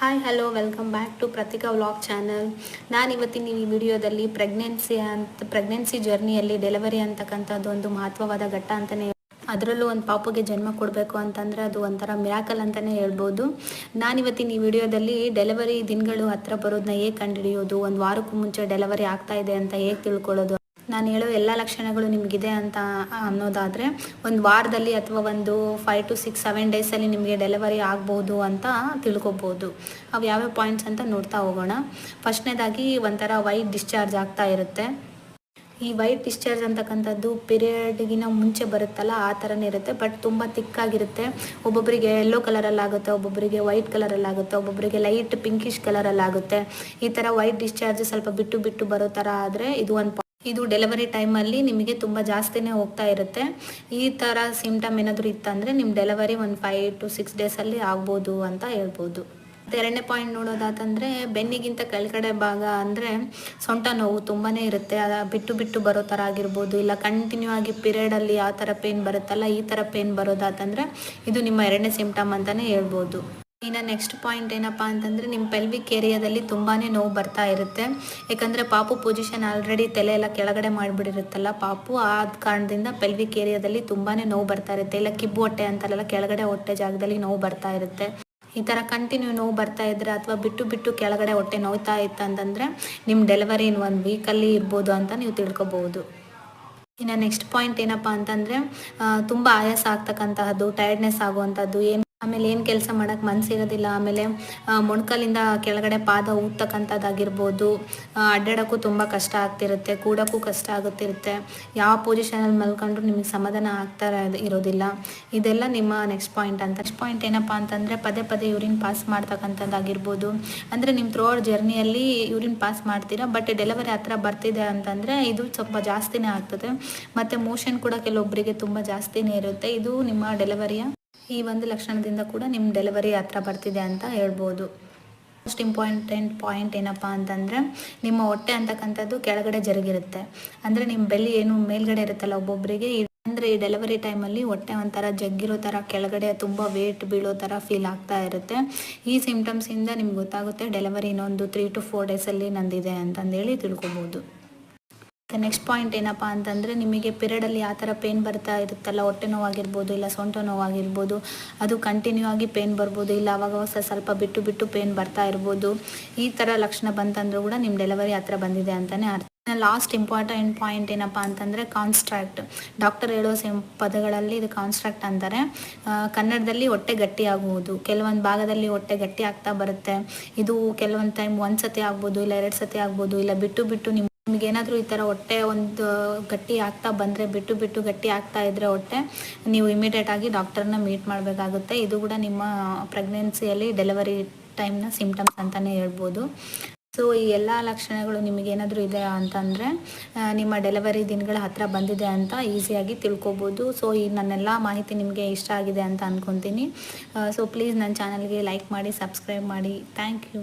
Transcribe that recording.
Hi hello welcome back to Prathika vlog channel ನಾನು ಇವತ್ತಿನ ಈ ವಿಡಿಯೋದಲ್ಲಿ ಪ್ರೆಗ್ನೆನ್ಸಿ ಅಂತ ಪ್ರೆಗ್ನೆನ್ಸಿ ಜರ್ನಿಯಲ್ಲಿ ಡೆಲಿವರಿ ಅಂತಕ್ಕಂಥದ್ದು ಒಂದು ಮಹತ್ವವಾದ ಘಟ್ಟ ಅಂತಲೇ ಅದರಲ್ಲೂ ಒಂದು ಪಾಪುಗೆ ಜನ್ಮ ಕೊಡಬೇಕು ಅಂತಂದರೆ ಅದು ಒಂಥರ ಮಿರಾಕಲ್ ಅಂತಲೇ ಹೇಳ್ಬೋದು. ನಾನಿವತ್ತಿನ ಈ ವಿಡಿಯೋದಲ್ಲಿ ಡೆಲಿವರಿ ದಿನಗಳು ಹತ್ರ ಬರೋದನ್ನ ಹೇಗೆ ಕಂಡುಹಿಡಿಯೋದು, ಒಂದು ವಾರಕ್ಕೂ ಮುಂಚೆ ಡೆಲಿವರಿ ಆಗ್ತಾ ಇದೆ ಅಂತ ಹೇಗೆ ತಿಳ್ಕೊಳ್ಳೋದು ನಾನು ಹೇಳೋ ಎಲ್ಲ ಲಕ್ಷಣಗಳು ನಿಮಗಿದೆ ಅಂತ ಅನ್ನೋದಾದರೆ ಒಂದು ವಾರದಲ್ಲಿ ಅಥವಾ ಒಂದು ಫೈವ್ ಟು ಸಿಕ್ಸ್ ಸೆವೆನ್ ಡೇಸಲ್ಲಿ ನಿಮಗೆ ಡೆಲಿವರಿ ಆಗ್ಬೋದು ಅಂತ ತಿಳ್ಕೊಬೋದು. ಅವು ಯಾವ್ಯಾವ ಪಾಯಿಂಟ್ಸ್ ಅಂತ ನೋಡ್ತಾ ಹೋಗೋಣ. ಫಸ್ಟ್ನೇದಾಗಿ ಒಂಥರ ವೈಟ್ ಡಿಸ್ಚಾರ್ಜ್ ಆಗ್ತಾ ಇರುತ್ತೆ. ಈ ವೈಟ್ ಡಿಸ್ಚಾರ್ಜ್ ಅಂತಕ್ಕಂಥದ್ದು ಪೀರಿಯಡ್ಗಿನ ಮುಂಚೆ ಬರುತ್ತಲ್ಲ, ಆ ಥರನೇ ಇರುತ್ತೆ. ಬಟ್ ತುಂಬ ತಿಕ್ಕಾಗಿರುತ್ತೆ ಒಬ್ಬೊಬ್ಬರಿಗೆ ಯೆಲ್ಲೋ ಕಲರಲ್ಲಿ ಆಗುತ್ತೆ ಒಬ್ಬೊಬ್ಬರಿಗೆ ವೈಟ್ ಕಲರಲ್ಲಿ ಆಗುತ್ತೆ ಒಬ್ಬೊಬ್ಬರಿಗೆ ಲೈಟ್ ಪಿಂಕಿಶ್ ಕಲರಲ್ಲಾಗುತ್ತೆ ಈ ಥರ ವೈಟ್ ಡಿಸ್ಚಾರ್ಜ್ ಸ್ವಲ್ಪ ಬಿಟ್ಟು ಬಿಟ್ಟು ಬರೋ ಥರ ಆದರೆ ಇದು ಒಂದು ಇದು ಡೆಲಿವರಿ ಟೈಮಲ್ಲಿ ನಿಮಗೆ ತುಂಬ ಜಾಸ್ತಿನೇ ಹೋಗ್ತಾ ಇರುತ್ತೆ. ಈ ಥರ ಸಿಮ್ಟಮ್ ಏನಾದರೂ ಇತ್ತಂದರೆ ನಿಮ್ಮ ಡೆಲಿವರಿ ಒಂದು ಫೈವ್ ಟು ಸಿಕ್ಸ್ ಡೇಸಲ್ಲಿ ಆಗ್ಬೋದು ಅಂತ ಹೇಳ್ಬೋದು. ಎರಡನೇ ಪಾಯಿಂಟ್ ನೋಡೋದಾತಂದರೆ ಬೆನ್ನಿಗಿಂತ ಕೆಳಗಡೆ ಭಾಗ ಅಂದರೆ ಸೊಂಟ ನೋವು ತುಂಬಾ ಇರುತ್ತೆ. ಬಿಟ್ಟು ಬಿಟ್ಟು ಬರೋ ಥರ ಆಗಿರ್ಬೋದು. ಇಲ್ಲ ಕಂಟಿನ್ಯೂ ಆಗಿ ಪೀರಿಯಡಲ್ಲಿ ಯಾವ ಥರ ಪೇನ್ ಬರುತ್ತಲ್ಲ, ಈ ಥರ ಪೇನ್ ಬರೋದಾತಂದರೆ ಇದು ನಿಮ್ಮ ಎರಡನೇ ಸಿಮ್ಟಮ್ ಅಂತಲೇ ಹೇಳ್ಬೋದು. ಇನ್ನು ನೆಕ್ಸ್ಟ್ ಪಾಯಿಂಟ್ ಏನಪ್ಪ ಅಂತಂದರೆ ನಿಮ್ಮ ಪೆಲ್ವಿಕ್ ಏರಿಯಾದಲ್ಲಿ ತುಂಬಾ ನೋವು ಬರ್ತಾ ಇರುತ್ತೆ. ಯಾಕಂದರೆ ಪಾಪು ಪೊಸಿಷನ್ ಆಲ್ರೆಡಿ ತಲೆ ಎಲ್ಲ ಕೆಳಗಡೆ ಮಾಡಿಬಿಡಿರುತ್ತಲ್ಲ ಪಾಪು ಆ ಕಾರಣದಿಂದ ಪೆಲ್ವಿಕ್ ಏರಿಯಾದಲ್ಲಿ ತುಂಬಾ ನೋವು ಬರ್ತಾ ಇರುತ್ತೆ. ಇಲ್ಲ ಕಿಬ್ಬು ಹೊಟ್ಟೆ ಅಂತಾರಲ್ಲ, ಕೆಳಗಡೆ ಹೊಟ್ಟೆ ಜಾಗದಲ್ಲಿ ನೋವು ಬರ್ತಾ ಇರುತ್ತೆ. ಈ ಥರ ಕಂಟಿನ್ಯೂ ನೋವು ಬರ್ತಾ ಇದ್ರೆ ಅಥವಾ ಬಿಟ್ಟು ಬಿಟ್ಟು ಕೆಳಗಡೆ ಹೊಟ್ಟೆ ನೋಯ್ತಾ ಇತ್ತು ಅಂತಂದರೆ ನಿಮ್ಮ ಡೆಲಿವರಿ ಇನ್ ಒಂದು ವೀಕಲ್ಲಿ ಇರ್ಬೋದು ಅಂತ ನೀವು ತಿಳ್ಕೊಬೋದು ಇನ್ನು ನೆಕ್ಸ್ಟ್ ಪಾಯಿಂಟ್ ಏನಪ್ಪ ಅಂತಂದರೆ ತುಂಬ ಆಯಾಸ ಆಗ್ತಕ್ಕಂತಹದ್ದು ಟೈರ್ಡ್ನೆಸ್ ಆಗುವಂಥದ್ದು ಏನು ಆಮೇಲೆ ಏನು ಕೆಲಸ ಮಾಡೋಕ್ಕೆ ಮನಸ್ಸಿರೋದಿಲ್ಲ ಆಮೇಲೆ ಮೊಣಕಲಿಂದ ಕೆಳಗಡೆ ಪಾದ ಊದ್ತಕ್ಕಂಥದ್ದಾಗಿರ್ಬೋದು. ಅಡ್ಡಾಡೋಕ್ಕೂ ತುಂಬ ಕಷ್ಟ ಆಗ್ತಿರುತ್ತೆ. ಕೂಡೋಕ್ಕೂ ಕಷ್ಟ ಆಗುತ್ತಿರುತ್ತೆ. ಯಾವ ಪೊಸಿಷನಲ್ಲಿ ಮಲ್ಕೊಂಡ್ರು ನಿಮಗೆ ಸಮಾಧಾನ ಆಗ್ತಾ ಇರೋದಿಲ್ಲ. ಇದೆಲ್ಲ ನಿಮ್ಮ ನೆಕ್ಸ್ಟ್ ಪಾಯಿಂಟ್ ಅಂತ. ನೆಕ್ಸ್ಟ್ ಪಾಯಿಂಟ್ ಏನಪ್ಪ ಅಂತಂದರೆ, ಪದೇ ಪದೇ ಯೂರಿನ್ ಪಾಸ್ ಮಾಡ್ತಕ್ಕಂಥದ್ದಾಗಿರ್ಬೋದು. ಅಂದರೆ ನಿಮ್ಮ ಥ್ರೂ ಜರ್ನಿಯಲ್ಲಿ ಯೂರಿನ್ ಪಾಸ್ ಮಾಡ್ತೀರಾ ಬಟ್ ಡೆಲಿವರಿ ಹತ್ರ ಬರ್ತಿದೆ ಅಂತಂದರೆ ಇದು ಸ್ವಲ್ಪ ಜಾಸ್ತಿನೇ ಆಗ್ತದೆ. ಮತ್ತು ಮೋಷನ್ ಕೂಡ ಕೆಲವೊಬ್ಬರಿಗೆ ತುಂಬ ಜಾಸ್ತಿನೇ ಇರುತ್ತೆ. ಇದು ನಿಮ್ಮ ಡೆಲಿವರಿಯ ಈ ಒಂದು ಲಕ್ಷಣದಿಂದ ಕೂಡ ನಿಮ್ಮ ಡೆಲಿವರಿ ಹತ್ರ ಬರ್ತಿದೆ ಅಂತ ಹೇಳ್ಬೋದು. ಮೋಸ್ಟ್ ಇಂಪಾರ್ಟೆಂಟ್ ಪಾಯಿಂಟ್ ಏನಪ್ಪ ಅಂತಂದರೆ, ನಿಮ್ಮ ಹೊಟ್ಟೆ ಅಂತಕ್ಕಂಥದ್ದು ಕೆಳಗಡೆ ಜರುಗಿರುತ್ತೆ. ಅಂದರೆ ನಿಮ್ಮ ಬೆಲ್ಲಿ ಏನು ಮೇಲ್ಗಡೆ ಇರುತ್ತಲ್ಲ ಒಬ್ಬೊಬ್ಬರಿಗೆ ಅಂದರೆ ಈ ಡೆಲಿವರಿ ಟೈಮಲ್ಲಿ ಹೊಟ್ಟೆ ಒಂಥರ ಜಗ್ಗಿರೋ ಥರ, ಕೆಳಗಡೆ ತುಂಬ ವೇಟ್ ಬೀಳೋ ಥರ ಫೀಲ್ ಆಗ್ತಾ ಇರುತ್ತೆ. ಈ ಸಿಂಪ್ಟಮ್ಸಿಂದ ನಿಮ್ಗೆ ಗೊತ್ತಾಗುತ್ತೆ ಡೆಲಿವರಿ ಇನ್ನೊಂದು ತ್ರೀ ಟು ಫೋರ್ ಡೇಸಲ್ಲಿ ನಂದಿದೆ ಅಂತಂದೇಳಿ ತಿಳ್ಕೊಬೋದು. ನೆಕ್ಸ್ಟ್ ಪಾಯಿಂಟ್ ಏನಪ್ಪ ಅಂತಂದರೆ ನಿಮಗೆ ಪಿರಿಯಡಲ್ಲಿ ಆ ಥರ ಪೇನ್ ಬರ್ತಾ ಇರುತ್ತಲ್ಲ, ಹೊಟ್ಟೆ ನೋವಾಗಿರ್ಬೋದು ಇಲ್ಲ ಸೊಂಟ ನೋವಾಗಿರ್ಬೋದು, ಅದು ಕಂಟಿನ್ಯೂ ಆಗಿ ಪೇನ್ ಬರ್ಬೋದು ಇಲ್ಲ ಅವಾಗ ಹೊಸ ಸ್ವಲ್ಪ ಬಿಟ್ಟು ಬಿಟ್ಟು ಪೇನ್ ಬರ್ತಾ ಇರ್ಬೋದು, ಈ ಥರ ಲಕ್ಷಣ ಬಂತಂದ್ರೂ ಕೂಡ ನಿಮ್ಮ ಡೆಲಿವರಿ ಹತ್ರ ಬಂದಿದೆ ಅಂತಲೇ ಅರ್ಥ. ಲಾಸ್ಟ್ ಇಂಪಾರ್ಟೆಂಟ್ ಪಾಯಿಂಟ್ ಏನಪ್ಪ ಅಂತಂದರೆ ಕಾನ್ಸ್ಟ್ರಾಕ್ಟ್ ಡಾಕ್ಟರ್ ಹೇಳೋ ಸಿಂ ಪದಗಳಲ್ಲಿ ಇದು ಕಾನ್ಸ್ಟ್ರಾಕ್ಟ್ ಅಂತಾರೆ. ಕನ್ನಡದಲ್ಲಿ ಹೊಟ್ಟೆ ಗಟ್ಟಿ ಆಗುವುದು, ಕೆಲವೊಂದು ಭಾಗದಲ್ಲಿ ಹೊಟ್ಟೆ ಗಟ್ಟಿ ಆಗ್ತಾ ಬರುತ್ತೆ. ಇದು ಕೆಲವೊಂದು ಟೈಮ್ ಒಂದು ಸತಿ ಆಗ್ಬೋದು ಇಲ್ಲ ಎರಡು ಸತಿ ಆಗ್ಬೋದು, ಇಲ್ಲ ಬಿಟ್ಟು ಬಿಟ್ಟು ನಿಮ್ಮ ನಿಮ್ಗೆ ಏನಾದರೂ ಈ ಥರ ಹೊಟ್ಟೆ ಒಂದು ಗಟ್ಟಿ ಆಗ್ತಾ ಬಂದರೆ, ಬಿಟ್ಟು ಬಿಟ್ಟು ಗಟ್ಟಿ ಆಗ್ತಾ ಇದ್ದರೆ ಹೊಟ್ಟೆ, ನೀವು ಇಮಿಡಿಯೇಟ್ ಆಗಿ ಡಾಕ್ಟರ್ನ ಮೀಟ್ ಮಾಡಬೇಕಾಗುತ್ತೆ. ಇದು ಕೂಡ ನಿಮ್ಮ ಪ್ರೆಗ್ನೆನ್ಸಿಯಲ್ಲಿ ಡೆಲಿವರಿ ಟೈಮ್ನ ಸಿಮ್ಟಮ್ಸ್ ಅಂತಲೇ ಹೇಳ್ಬೋದು. ಸೊ ಈ ಎಲ್ಲ ಲಕ್ಷಣಗಳು ನಿಮಗೇನಾದರೂ ಇದೆ ಅಂತಂದರೆ ನಿಮ್ಮ ಡೆಲಿವರಿ ದಿನಗಳ ಹತ್ರ ಬಂದಿದೆ ಅಂತ ಈಸಿಯಾಗಿ ತಿಳ್ಕೊಬೋದು. ಸೊ ಈ ನನ್ನೆಲ್ಲ ಮಾಹಿತಿ ನಿಮಗೆ ಇಷ್ಟ ಆಗಿದೆ ಅಂತ ಅಂದ್ಕೊತೀನಿ ಸೊ ಪ್ಲೀಸ್ ನನ್ನ ಚಾನಲ್ಗೆ ಲೈಕ್ ಮಾಡಿ ಸಬ್ಸ್ಕ್ರೈಬ್ ಮಾಡಿ. Thank you